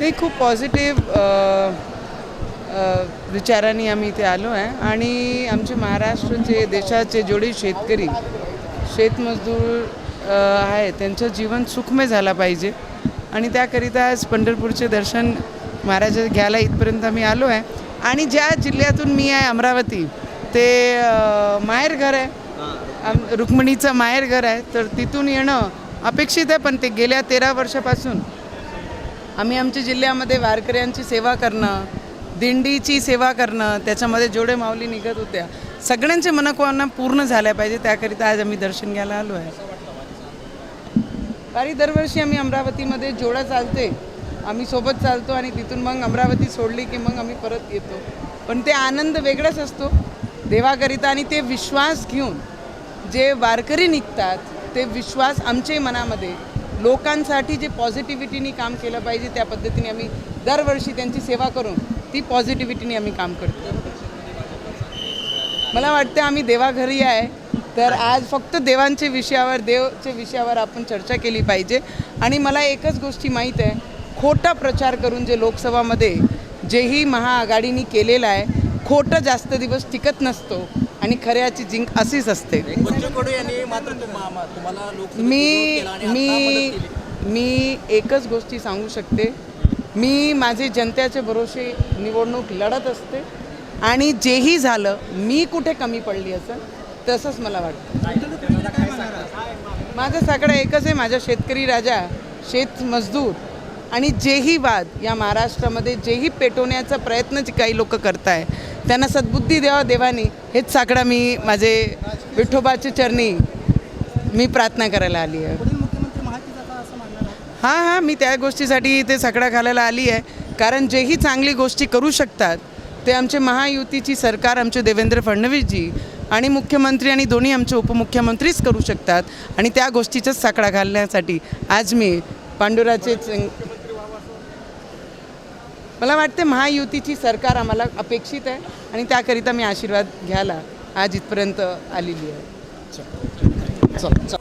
नाही खूप पॉझिटिव्ह विचारांनी आम्ही इथे आलो आहे. आणि आमचे महाराष्ट्राचे देशाचे जेवढे शेतकरी शेतमजदूर uh, आहे त्यांचं जीवन सुखमय झालं पाहिजे. आणि त्याकरिता आज पंढरपूरचे दर्शन महाराज घ्यायला इथपर्यंत आम्ही आलो आहे. आणि ज्या जिल्ह्यातून मी आहे अमरावती ते माहेरघर माहेर घर आहे. आम रुक्मिणीचं माहेर घर आहे. तर तिथून येणं अपेक्षित आहे पण ते गेल्या तेरा वर्षापासून आम्ही आमच्या जिल्ह्यामध्ये वारकऱ्यांची सेवा करणं दिंडीची सेवा करणं त्याच्यामध्ये जेवढे माऊली निघत होत्या सगळ्यांचे मनोकामना पूर्ण झाल्या पाहिजे त्याकरिता आज आम्ही दर्शन घ्यायला आलो आहे. वारी दरवर्षी आम्ही अमरावतीमध्ये जोडा चालते. आम्ही सोबत चालतो आणि तिथून मग अमरावती सोडली की मग आम्ही परत येतो. पण ते आनंद वेगळाच असतो. देवाकरिता आणि ते विश्वास घेऊन जे वारकरी निघतात ते विश्वास आमच्या मनामध्ये लोकांसाठी जे पॉझिटिव्हिटीनी काम केलं पाहिजे त्या पद्धतीने आम्ही दरवर्षी त्यांची सेवा करून ती पॉझिटिव्हिटीने आम्ही काम करतो. मला वाटतं आम्ही देवाघरी आहे तर आज फक्त देवांच्या विषयावर देवच्या विषयावर आपण चर्चा केली पाहिजे. आणि मला एकच गोष्टी माहीत आहे खोटा प्रचार करून जे लोकसभामध्ये जेही महाआघाडीने केलेलं आहे खोटं जास्त दिवस टिकत नसतो आणि खऱ्याची जिंक अशीच असते. मा- मी मी एकच गोष्टी सांगू शकते. मी माझे जनतेचे भरोसे निवडणूक लढत असते आणि जेही झालं मी कुठे कमी पडली असं तसंच मला वाटतं. माझं सगळं एकच आहे माझा शेतकरी राजा शेत मजदूर आणि जेही वाद या महाराष्ट्रामध्ये जेही पेटवण्याचा प्रयत्न जे काही लोक करताय त्यांना सद्बुद्धी द्यावा देवानी हेच साकडा मी माझे विठोबाच्या चरणी मी प्रार्थना करायला आली आहे. आहे हां हां मी त्या गोष्टीसाठी इथे सकडा घालायला आली आहे. कारण जेही चांगली गोष्टी करू शकतात ते आमचे महायुतीची सरकार आमचे देवेंद्र फडणवीसजी आणि मुख्यमंत्री आणि दोन्ही आमचे उपमुख्यमंत्रीच करू शकतात. आणि त्या गोष्टीचाच साकडा घालण्यासाठी आज मी पांडुराचे मला वाटते महायुतीची सरकार आम्हाला अपेक्षित आहे आणि त्याकरिता मी आशीर्वाद घ्यायला आज इथपर्यंत आलेली आहे चल, चल.